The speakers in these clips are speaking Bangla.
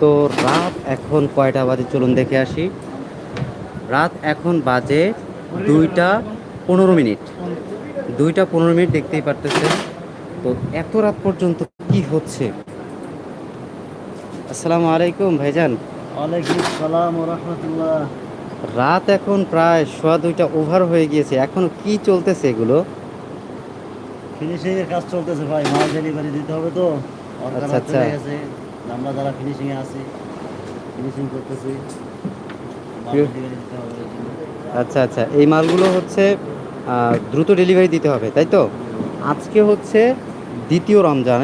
তো রাত এখন কয়টা বাজে? চলুন দেখে আসি। রাত এখন বাজে দুইটা পনেরো মিনিট। দুইটা পনেরো মিনিট দেখতেই পারতেছেন। তো এত রাত পর্যন্ত কি হচ্ছে? আসসালামু আলাইকুম ভাইজান। রাত এখন প্রায় সোয়া দুইটা ওভার হয়ে গিয়েছে। এখন কি চলতেছে এগুলো? ফিনিশিং এর কাজ চলতেছে ভাই। মাল ডেলিভারি দিতে হবে তো। আচ্ছা, আচ্ছা। আমরা যারা ফিনিশিং এ আছি ফিনিশিং করতেছি। আচ্ছা আচ্ছা এই মালগুলো হচ্ছে দ্রুত ডেলিভারি দিতে হবে তাই তো? আজকে হচ্ছে দ্বিতীয় রমজান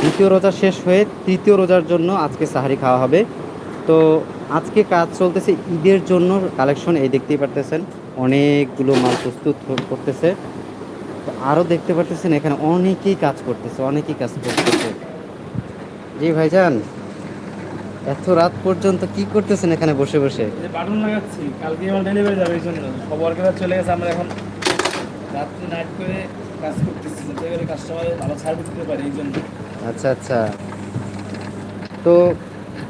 দ্বিতীয় রোজা শেষ হয়ে তৃতীয় রোজার জন্য আজকে সাহারি খাওয়া হবে। তো আজকে কাজ চলতেছে ঈদের জন্য কালেকশন এই দেখতেই পারতেছেন অনেকগুলো মাল প্রস্তুত করতেছে। তো আরও দেখতে পারতেছেন এখানে অনেকেই কাজ করতেছে অনেকেই কাজ করতেছে। জি ভাইজান এত রাত পর্যন্ত কি করতেছেন এখানে বসে বসে? বাটন লাগাচ্ছি কালকে আমার ডেলিভারি যাবে এই জন্য। ওয়ার্কাররা চলে গেছে আমরা এখন রাত্রি নাইট করে কাজ করতেছি যাতে করে কাস্টমারের ভালো সার্ভিস দিতে পারি এই জন্য। আচ্ছা আচ্ছা। তো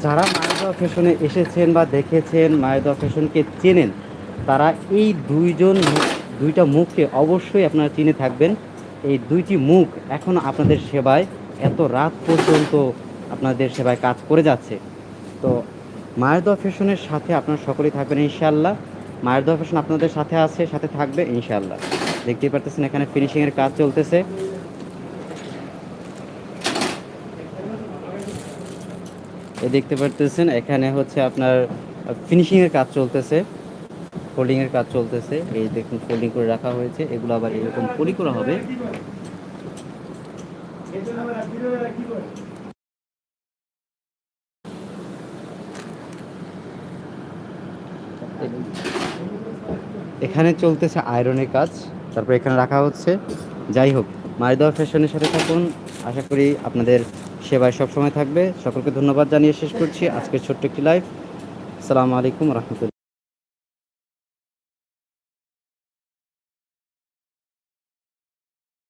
যারা মায়েদা ফ্যাশনে এসেছেন বা দেখেছেন মায়েদা ফ্যাশনকে চেনেন তারা এই দুইজন দুইটা মুখকে অবশ্যই আপনারা চিনে থাকবেন। এই দুইটি মুখ এখন আপনাদের সেবায়। এত রাত পর্যন্ত আপনাদের সেবায় কাজ করে যাচ্ছে। তো মায়ের দোয়া ফ্যাশনের সাথে আপনারা সকলেই থাকবেন ইনশাআল্লাহ। মায়ের দোয়া ফ্যাশন আপনাদের সাথে আছে, সাথে থাকবে ইনশাআল্লাহ। দেখতেই পারতেছেন এখানে ফিনিশিংয়ের কাজ চলতেছে। এই দেখতে পারতেছেন এখানে হচ্ছে আপনার ফিনিশিং এর কাজ চলতেছে। ফোল্ডিং এর কাজ চলতেছে। এই দেখুন ফোল্ডিং করে রাখা হয়েছে। এগুলো আবার এরকম পলি করা হবে। এখানে চলতেছে আয়রনের কাজ, তারপর এখানে রাখা হচ্ছে। যাই হোক মারিদা ফ্যাশনের সাথে থাকুন। আশা করি আপনাদের সেবায় সবসময় থাকবে। সকলকে ধন্যবাদ জানিয়ে শেষ করছি আজকের ছোট্ট একটি লাইভ আসসালামু আলাইকুম রহমতুল্লাহ।